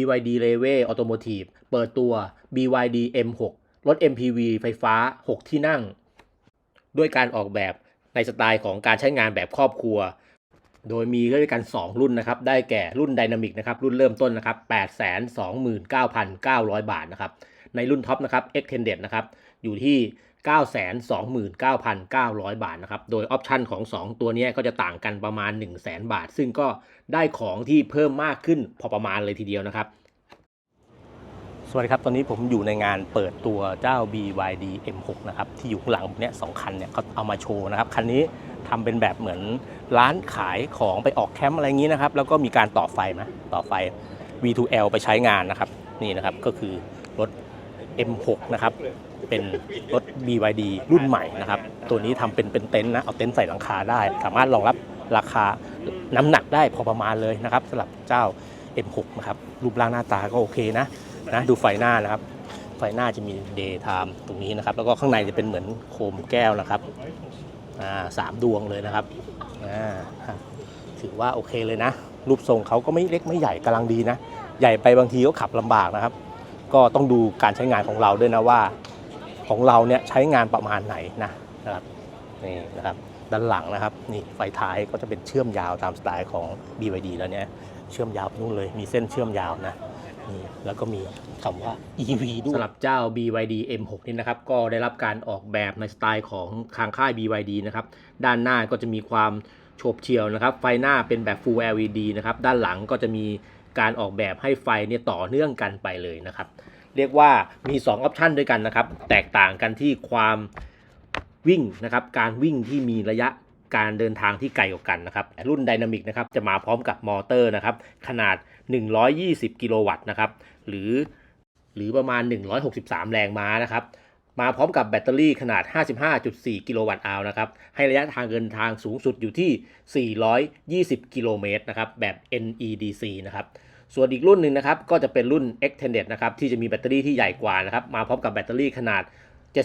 BYD r e v e Automotive เปิดตัว BYD M6 รถ MPV ไฟฟ้า 6 ที่นั่ง ด้วยการออกแบบในสไตล์ของการใช้งานแบบครอบครัว โดยมีด้วยกัน 2 รุ่นนะครับ ได้แก่รุ่น Dynamic นะครับ รุ่นเริ่มต้นนะครับ 829,900 บาทนะครับ ในรุ่นท็อปนะครับ Extended นะครับ อยู่ที่ 929,900 บาทนะครับ โดยออปชันของ 2 ตัวนี้ก็จะต่างกันประมาณ 100,000 บาท ซึ่งก็ได้ของที่เพิ่มมากขึ้นพอประมาณเลยทีเดียวนะครับ สวัสดีครับ ตอนนี้ผมอยู่ในงานเปิดตัวเจ้า BYD M6 นะครับ ที่อยู่ข้างหลังผมเนี่ยสองคันเนี่ยเขาเอามาโชว์นะครับ คันนี้ทำเป็นแบบเหมือนร้านขายของไปออกแคมป์อะไรอย่างนี้นะครับ แล้วก็มีการต่อไฟนะต่อไฟ V2L ไปใช้งานนะครับ นี่นะครับก็คือรถ M6 นะครับ เป็นรถ BYD รุ่นใหม่นะครับ ตัวนี้ทำเป็นเป็นเต็นท์นะ เอาเต็นท์ใส่หลังคาได้ สามารถรองรับราคาน้ำหนักได้พอประมาณเลยนะครับสำหรับเจ้า M6 นะครับ รูปร่างหน้าตาก็โอเคนะนะดูไฟหน้านะครับ ไฟหน้าจะมี day time ตรงนี้นะครับ แล้วก็ข้างในจะเป็นเหมือนโคมแก้วนะครับสามดวงเลยนะครับอ่าครับถือว่าโอเคเลยนะ รูปทรงเขาก็ไม่เล็กไม่ใหญ่กำลังดีนะ ใหญ่ไปบางทีก็ขับลำบากนะครับ ก็ต้องดูการใช้งานของเราด้วยนะว่าของเราเนี่ยใช้งานประมาณไหนนะนะครับนี่นะครับด้านหลังนะครับนี่ไฟท้ายก็จะเป็นเชื่อมยาวตามสไตล์ของ BYD แล้วเนี่ยเชื่อมยาวไปนู่นเลยมีเส้นเชื่อมยาวนะนี่แล้วก็มีคำว่า EV ด้วยสำหรับเจ้า BYD M6 นี่นะครับก็ได้รับการออกแบบในสไตล์ของทางค่าย BYD นะครับด้านหน้าก็จะมีความโฉบเฉี่ยวนะครับไฟหน้าเป็นแบบ Full LED นะครับด้านหลังก็จะมี การออกแบบให้ไฟเนี่ยต่อเนื่องกันไปเลยนะครับ เรียกว่ามี 2 ออปชันด้วยกันนะครับ แตกต่างกันที่ความวิ่งนะครับ การวิ่งที่มีระยะการเดินทางที่ไกลกว่ากันนะครับ รุ่น Dynamic นะครับจะมาพร้อมกับมอเตอร์นะครับ ขนาด 120 กิโลวัตต์นะครับ หรือหรือประมาณ 163 แรงม้านะครับ มาพร้อมกับแบตเตอรี่ขนาด 55.4 กิโลวัตต์อาวนะครับ ให้ระยะทางเดินทางสูงสุดอยู่ที่ 420 กิโลเมตรนะครับ แบบ NEDC นะครับ ส่วนอีกรุ่นหนึ่งนะครับ ก็จะเป็นรุ่น Extended นะครับ ที่จะมีแบตเตอรี่ที่ใหญ่กว่านะครับ มาพร้อมกับแบตเตอรี่ขนาด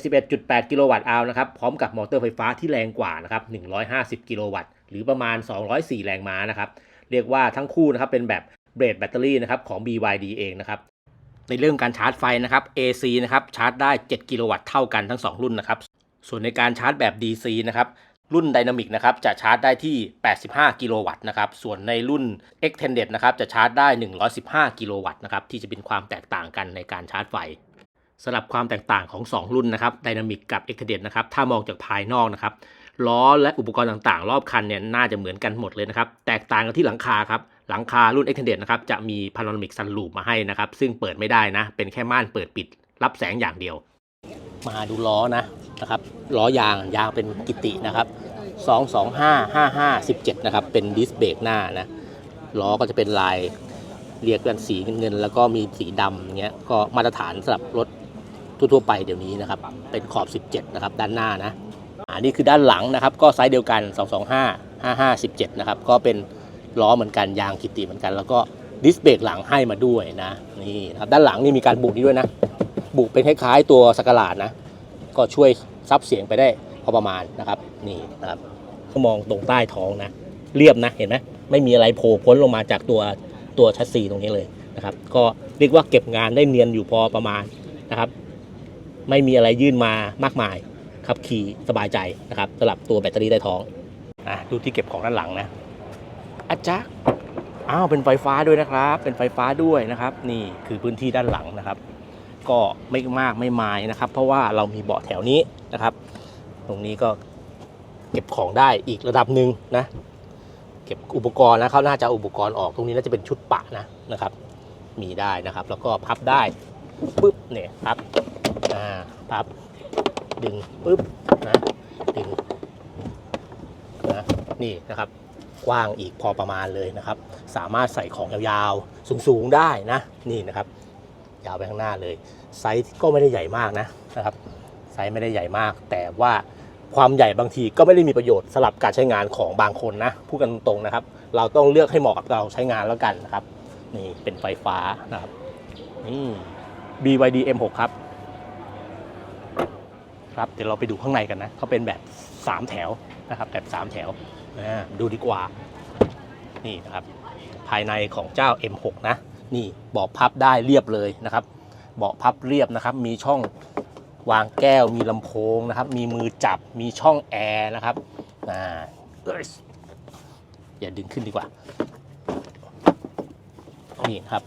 71.8 กิโลวัตต์อาวนะครับ พร้อมกับมอเตอร์ไฟฟ้าที่แรงกว่านะครับ 150 กิโลวัตต์ หรือประมาณ 204 แรงม้านะครับ เรียกว่าทั้งคู่นะครับ เป็นแบบเบรดแบตเตอรี่นะครับของ BYD เองนะครับ ในเรื่องการชาร์จไฟนะครับ AC นะครับชาร์จได้ 7 กิโลวัตต์เท่ากันทั้ง 2 รุ่นนะครับ ส่วนในการชาร์จแบบ DC นะครับรุ่น Dynamic นะครับจะชาร์จได้ที่ 85 กิโลวัตต์นะครับ ส่วนในรุ่น Extended นะครับจะชาร์จได้ 115 กิโลวัตต์นะครับที่จะเป็นความแตกต่างกันในการชาร์จไฟสำหรับความแตกต่างของ 2 รุ่นนะครับ Dynamic กับ Extended นะครับถ้ามองจากภายนอกนะครับล้อและอุปกรณ์ต่างๆ รอบคันเนี่ยน่าจะเหมือนกันหมดเลยนะครับ แตกต่างกันที่หลังคาครับ หลังคารุ่น Extended นะครับจะมี Panoramic Sunroof มาให้นะครับ ซึ่งเปิดไม่ได้นะ เป็นแค่ม่านเปิดปิดรับแสงอย่างเดียว มาดูล้อนะนะครับล้อยางยางเป็นกิตินะครับ225 55 17 นะครับ เป็นดิสเบรกหน้านะล้อก็จะเป็นลายเรียกกันสีเงินๆแล้วก็มีสีดำเงี้ยก็มาตรฐานสำหรับรถทั่วๆไปเดี๋ยวนี้นะครับ เป็นขอบ 17 นะครับ ด้านหน้านะอันนี้คือด้านหลังนะครับ ก็ไซส์เดียวกัน 225 55 17 นะครับ ก็เป็น ล้อเหมือนกันยางกิติเหมือนกัน แล้วก็ดิสเบรกหลังให้มาด้วยนะนี่นะครับด้านหลังนี่มีการบุกนี่ด้วยนะ บุกเป็นคล้ายๆตัวสกาลาดนะ ก็ช่วยซับเสียงไปได้พอประมาณนะครับนี่นะครับเขามองตรงใต้ท้องนะ เรียบนะเห็นไหมไม่มีอะไรโผล่พ้นลงมาจากตัวตัวชัสซีตรงนี้เลยนะครับ ก็เรียกว่าเก็บงานได้เนียนอยู่พอประมาณนะครับ ไม่มีอะไรยื่นมามากมายขับขี่สบายใจนะครับสำหรับตัวแบตเตอรี่ใต้ท้องนะดูที่เก็บของด้านหลังนะ อาจ๊ะอ้าวเป็นไฟฟ้าด้วยนะครับ เป็นไฟฟ้าด้วยนะครับ นี่คือพื้นที่ด้านหลังนะครับ ก็ไม่มากไม่มายนะครับ เพราะว่าเรามีเบาะแถวนี้นะครับ ตรงนี้ก็เก็บของได้อีกระดับหนึ่งนะ เก็บอุปกรณ์นะเขาน่าจะอาอุปกรณ์ออกตรงนี้น่าจะเป็นชุดปะนะนะครับ มีได้นะครับ แล้วก็พับได้ปุ๊บเนี่ยพับอ่าพับดึงปุ๊บนะดึงนะนี่นะครับ กว้างอีกพอประมาณเลยนะครับ สามารถใส่ของยาวๆ สูงๆ ได้นะ นี่นะครับ ยาวไปข้างหน้าเลย ไซส์ก็ไม่ได้ใหญ่มากนะนะครับ ไซส์ไม่ได้ใหญ่มาก แต่ว่าความใหญ่บางทีก็ไม่ได้มีประโยชน์สำหรับการใช้งานของบางคนนะ พูดกันตรงๆนะครับ เราต้องเลือกให้เหมาะกับเราใช้งานแล้วกันนะครับ นี่เป็นไฟฟ้านะครับ นี่ BYD M6 ครับ ครับเดี๋ยวเราไปดูข้างในกันนะเขาเป็นแบบ 3 แถวนะครับแบบ 3 แถวดูดีกว่านี่นะครับภายในของเจ้า M6 นะนี่เบาะพับได้เรียบเลยนะครับเบาะพับเรียบนะครับ มีช่องวางแก้วมีลำโพงนะครับ มีมือจับมีช่องแอร์นะครับอ่าเอ้ยอย่าดึงขึ้นดีกว่านี่ครับ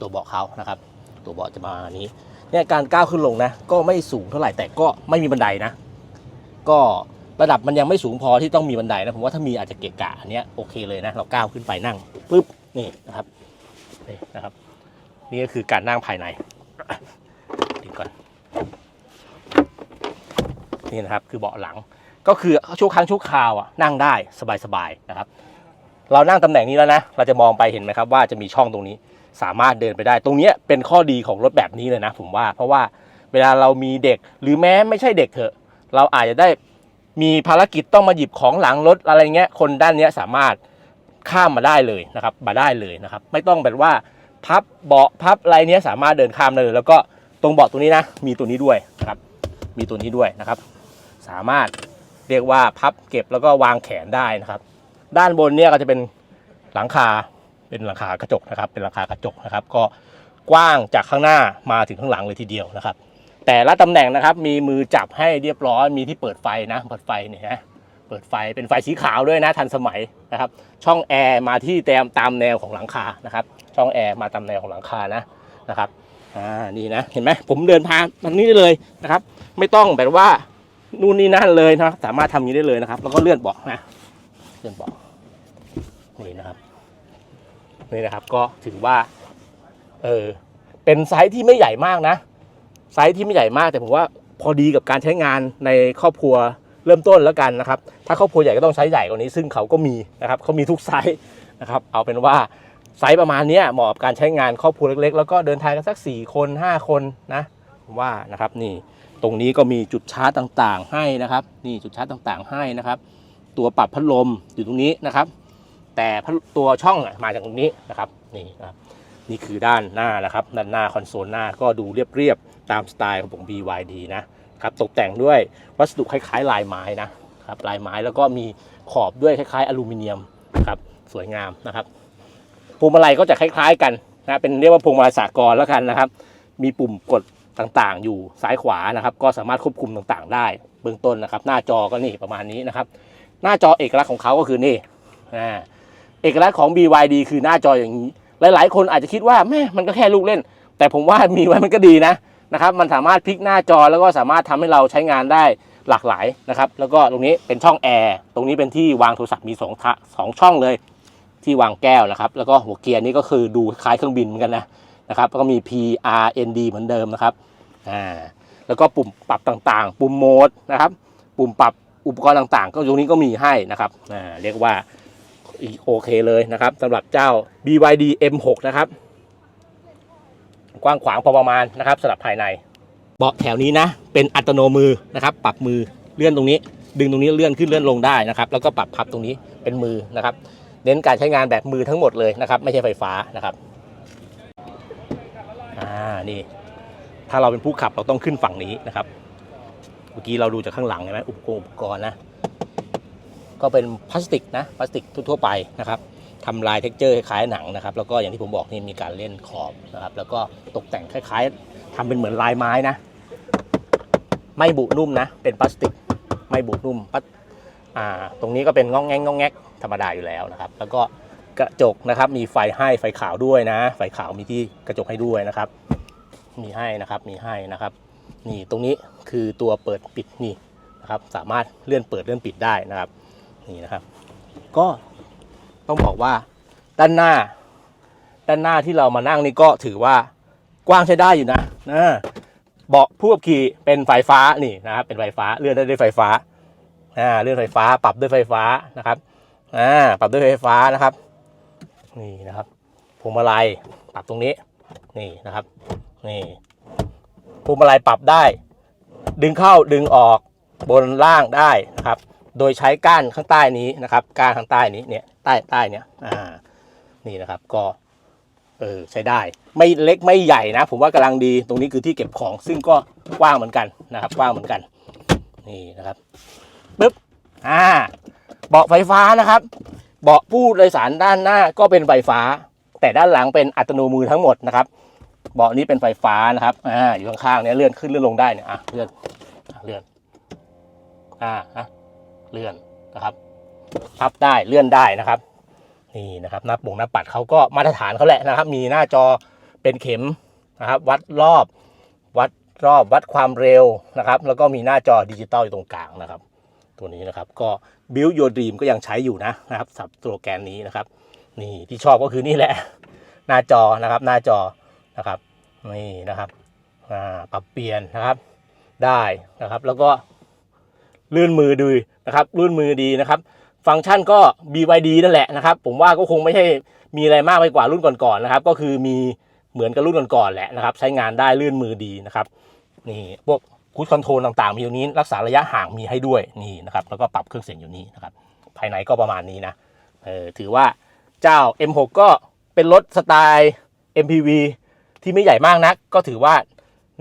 ตัวเบาะเขานะครับ ตัวเบาะจะมาอันนี้ เนี่ยการก้าวขึ้นลงนะก็ไม่สูงเท่าไหร่แต่ก็ไม่มีบันไดนะ ก็ระดับมันยังไม่สูงพอที่ต้องมีบันไดนะผมว่าถ้ามีอาจจะเกะกะอันเนี้ยโอเคเลยนะเราก้าวขึ้นไปนั่งปุ๊บนี่นะครับนี่นะครับ นี่ก็คือการนั่งภายในดีก่อนนี่นะครับคือเบาะหลังก็คือชั่วครั้งชั่วคราวอะนั่งได้สบายๆนะครับ เรานั่งตำแหน่งนี้แล้วนะ เราจะมองไปเห็นไหมครับว่าจะมีช่องตรงนี้ สามารถเดินไปได้ ตรงนี้เป็นข้อดีของรถแบบนี้เลยนะผมว่า เพราะว่าเวลาเรามีเด็กหรือแม้ไม่ใช่เด็กเถอะ เราอาจจะได้มีภารกิจต้องมาหยิบของหลังรถอะไรเงี้ยคนด้านนี้สามารถข้ามมาได้เลยนะครับ มาได้เลยนะครับ ไม่ต้องแบบว่าพับเบาะพับอะไรเนี้ยสามารถเดินข้ามได้เลย แล้วก็ตรงเบาะตัวนี้นะ มีตัวนี้ด้วยนะครับ มีตัวนี้ด้วยนะครับ สามารถเรียกว่าพับเก็บแล้วก็วางแขนได้นะครับ ด้านบนเนี่ยก็จะเป็นหลังคา เป็นหลังคากระจกนะครับ เป็นหลังคากระจกนะครับ ก็กว้างจากข้างหน้ามาถึงข้างหลังเลยทีเดียวนะครับ แต่ละตำแหน่งนะครับ มีมือจับให้เรียบร้อย มีที่เปิดไฟนะ เปิดไฟเนี่ยนะ เปิดไฟ เป็นไฟสีขาวด้วยนะ ทันสมัยนะครับ ช่องแอร์มาที่แตมตามแนวของหลังคา นะครับ ช่องแอร์มาตามแนวของหลังคานะ นะครับ อ่า นี่นะ เห็นไหมผมเดินพานมันนี้ได้เลยนะครับ ไม่ต้องแบบว่านู่นนี่นั่นเลยนะครับ สามารถทำอย่างนี้ได้เลยนะครับ แล้วก็เลื่อนเบาะนะ เลื่อนเบาะนี่นะครับ นี่นะครับก็ถือว่าเออเป็นไซส์ที่ไม่ใหญ่มากนะ ไซส์ที่ไม่ใหญ่มากแต่ผมว่าพอดีกับการใช้งานในครอบครัวเริ่มต้นแล้วกันนะครับ ถ้าครอบครัวใหญ่ก็ต้องใช้ใหญ่กว่านี้ ซึ่งเขาก็มีนะครับเขามีทุกไซส์นะครับเอาเป็นว่าไซส์ประมาณนี้เหมาะกับการใช้งานครอบครัวเล็กๆ แล้วก็เดินทางกันสัก 4 คน 5 คนนะผมว่านะครับนี่ตรงนี้ก็มีจุดชาร์จต่างๆ ให้นะครับ นี่จุดชาร์จต่างๆ ให้นะครับ ตัวปรับพัดลมอยู่ตรงนี้นะครับ แต่พัดตัวช่องมาจากตรงนี้นะครับนี่นะครับนี่คือด้านหน้านะครับด้านหน้าคอนโซลหน้าก็ดูเรียบๆตามสไตล์ของผม BYD นะครับตกแต่งด้วยวัสดุคล้ายๆ ลายไม้นะครับลายไม้แล้วก็มีขอบด้วยคล้ายๆ อลูมิเนียมครับสวยงามนะครับพวงมาลัยก็จะคล้ายๆกันนะเป็นเรียกว่าพวงมาลัยสากลแล้วกันนะครับ มีปุ่มกดต่างๆ อยู่ซ้ายขวานะครับ ก็สามารถควบคุมต่างๆ ได้เบื้องต้นนะครับ หน้าจอก็นี่ประมาณนี้นะครับ หน้าจอเอกลักษณ์ของเขาก็คือนี่อ่า เอกลักษณ์ของ BYD คือหน้าจออย่างนี้ หลาย ๆ คนอาจจะคิดว่าแม่มันก็แค่ลูกเล่น แต่ผมว่ามีไว้มันก็ดีนะนะครับมันสามารถพลิกหน้าจอแล้วก็สามารถทำให้เราใช้งานได้หลากหลายนะครับแล้วก็ตรงนี้เป็นช่องแอร์ตรงนี้เป็นที่วางโทรศัพท์มีสองทะสองช่องเลยที่วางแก้วนะครับ แล้วก็หัวเกียร์นี่ก็คือดูคล้ายเครื่องบินเหมือนกันนะนะครับแล้วก็มี P R N D เหมือนเดิมนะครับอ่าแล้วก็ปุ่มปรับต่างๆ ปุ่มโหมดนะครับ ปุ่มปรับอุปกรณ์ต่างๆ ก็ตรงนี้ก็มีให้นะครับอ่าเรียกว่า อีกโอเคเลยนะครับสำหรับเจ้า BYD M6 นะครับ กว้างขวางพอประมาณนะครับสำหรับภายใน เบาะแถวนี้นะ เป็นอัตโนมือนะครับ ปรับมือเลื่อนตรงนี้ ดึงตรงนี้เลื่อนขึ้นเลื่อนลงได้นะครับ แล้วก็ปรับพับตรงนี้เป็นมือนะครับ เน้นการใช้งานแบบมือทั้งหมดเลยนะครับ ไม่ใช่ไฟฟ้านะครับอ่านี่ถ้าเราเป็นผู้ขับเราต้องขึ้นฝั่งนี้นะครับ เมื่อกี้เราดูจากข้างหลังเห็นไหมอุปกรณ์อุปกรณ์นะ ก็เป็นพลาสติกนะพลาสติกทั่วไปนะครับทำลายเท็กเจอร์คล้ายหนังนะครับแล้วก็อย่างที่ผมบอกนี่มีการเล่นขอบนะครับแล้วก็ตกแต่งคล้ายๆทำเป็นเหมือนลายไม้นะ ไม่บุนุ่มนะ เป็นพลาสติกไม่บุนุ่มปัดอ่าตรงนี้ก็เป็นงองแงงงองแงกธรรมดาอยู่แล้วนะครับ แล้วก็กระจกนะครับมีไฟให้ไฟขาวด้วยนะ ไฟขาวมีที่กระจกให้ด้วยนะครับ มีให้นะครับมีให้นะครับนี่ตรงนี้คือตัวเปิดปิดนี่นะครับสามารถเลื่อนเปิดเลื่อนปิดได้นะครับ นี่นะครับ ก็ต้องบอกว่าด้านหน้า ด้านหน้าที่เรามานั่งนี่ก็ถือว่ากว้างใช้ได้อยู่นะนะเบาะผู้ขับขี่เป็นไฟฟ้านี่นะครับเป็นไฟฟ้าเลื่อนได้ด้วยไฟฟ้าอ่าเลื่อนไฟฟ้าปรับด้วยไฟฟ้านะครับอ่าปรับด้วยไฟฟ้านะครับ นี่นะครับพวงมาลัยปรับตรงนี้นี่นะครับนี่พวงมาลัยปรับได้ ดึงเข้าดึงออกบนล่างได้นะครับ โดยใช้ก้านข้างใต้นี้นะครับ ก้านข้างใต้นี้เนี่ยใต้ใต้เนี่ยอ่านี่นะครับก็เออใช้ได้ไม่เล็กไม่ใหญ่นะ ผมว่ากำลังดีตรงนี้คือที่เก็บของซึ่งก็กว้างเหมือนกันนะครับกว้างเหมือนกันนี่นะครับปึ๊บอ่าเบาะไฟฟ้านะครับ เบาะผู้โดยสารด้านหน้าก็เป็นไฟฟ้า แต่ด้านหลังเป็นอัตโนมือทั้งหมดนะครับ เบาะนี้เป็นไฟฟ้านะครับอ่าอยู่ข้างๆเนี่ยเลื่อนขึ้นเลื่อนลงได้เนี่ยอะเลื่อนเลื่อนอ่าอะ เลื่อนนะครับ พับได้เลื่อนได้นะครับ นี่นะครับหน้าปุ่งหน้าปัดเขาก็มาตรฐานเขาแหละนะครับ มีหน้าจอเป็นเข็มนะครับ วัดรอบวัดรอบวัดความเร็วนะครับ แล้วก็มีหน้าจอดิจิตอลอยู่ตรงกลางนะครับ ตัวนี้นะครับก็ Build Your Dream ก็ยังใช้อยู่นะนะครับสับสโลแกนนี้นะครับ นี่ที่ชอบก็คือนี่แหละ หน้าจอนะครับหน้าจอนะครับนี่นะครับอ่าปรับเปลี่ยนนะครับได้นะครับ แล้วก็ ลื่นมือดีนะครับลื่นมือดีนะครับ ฟังก์ชันก็ BYD นั่นแหละนะครับ ผมว่าก็คงไม่ใช่มีอะไรมากไปกว่ารุ่นก่อนๆนะครับ ก็คือมีเหมือนกับรุ่นก่อนๆแหละนะครับ ใช้งานได้ลื่นมือดีนะครับนี่พวกคูดคอนโทรลต่างๆ มีตรงนี้รักษาระยะห่างมีให้ด้วยนี่นะครับ แล้วก็ปรับเครื่องเสียงอยู่นี่นะครับ ภายในก็ประมาณนี้นะเออถือว่าเจ้า M6 ก็เป็นรถสไตล์ MPV ที่ไม่ใหญ่มากนัก ก็ถือว่า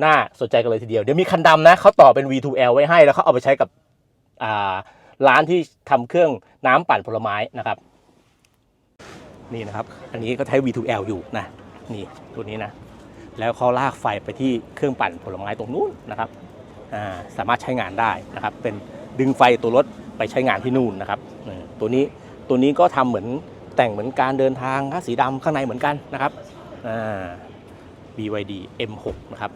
น่าสนใจกันเลยทีเดียว เดี๋ยวมีคันดำนะเขาต่อเป็น V2L ไว้ให้แล้วเขาเอาไปใช้กับ ร้านที่ทำเครื่องน้ำปั่นผลไม้นะครับ นี่นะครับ อันนี้ก็ใช้ V2L อยู่นะนี่ตัวนี้นะ แล้วเขาลากไฟไปที่เครื่องปั่นผลไม้ตรงนู้นนะครับาสามารถใช้งานได้นะครับ เป็นดึงไฟตัวรถไปใช้งานที่นู่นนะครับตัวนี้ตัวนี้ก็ทำเหมือนแต่งเหมือนการเดินทางสีดำข้างในเหมือนกันนะครับ BYD M6 นะครับ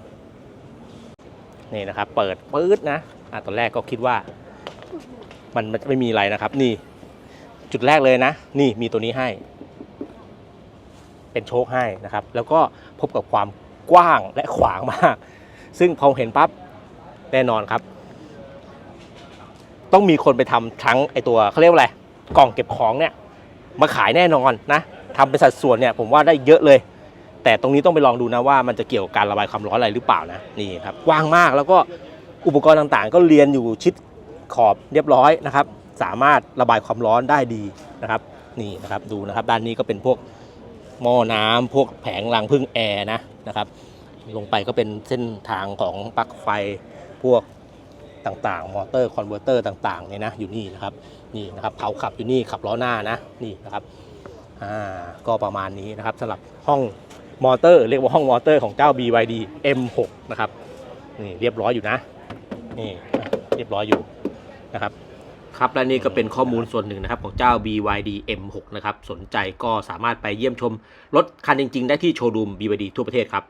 นี่นะครับ เปิดปื๊ดนะตอนแรกก็คิดว่า มันมันจะไม่มีอะไรนะครับ นี่ จุดแรกเลยนะ นี่มีตัวนี้ให้ เป็นโชคให้นะครับ แล้วก็พบกับความกว้างและขวางมาก ซึ่งพอเห็นปั๊บแน่นอนครับ ต้องมีคนไปทำทั้งไอตัวเขาเรียกว่าอะไรกล่องเก็บของเนี่ย มาขายแน่นอนนะทำเป็นสัดส่วนเนี่ย ผมว่าได้เยอะเลย แต่ตรงนี้ต้องไปลองดูนะว่ามันจะเกี่ยวกับการระบายความร้อนอะไรหรือเปล่านะนี่ครับกว้างมากแล้วก็อุปกรณ์ต่างๆ ก็เรียนอยู่ชิด ขอบเรียบร้อยนะครับ สามารถระบายความร้อนได้ดีนะครับ นี่นะครับดูนะครับ ด้านนี้ก็เป็นพวกหม้อน้ำพวกแผงรังพึ่งแอร์นะนะครับ ลงไปก็เป็นเส้นทางของปลั๊กไฟพวกต่างๆ มอเตอร์คอนเวอร์เตอร์ต่างๆเนี่ยนะอยู่นี่นะครับนี่นะครับเผาขับอยู่นี่ขับล้อหน้านะนี่นะครับอ่าก็ประมาณนี้นะครับสำหรับห้องมอเตอร์ เรียกว่าห้องมอเตอร์ของเจ้า BYD M6 นะครับนี่เรียบร้อยอยู่นะนี่เรียบร้อยอยู่ นะครับครับและนี่ก็เป็นข้อมูลส่วนหนึ่งนะครับของเจ้า BYD M6 นะครับสนใจก็สามารถไปเยี่ยมชมรถคันจริง ๆ ได้ที่โชว์รูม BYD ทั่วประเทศครับ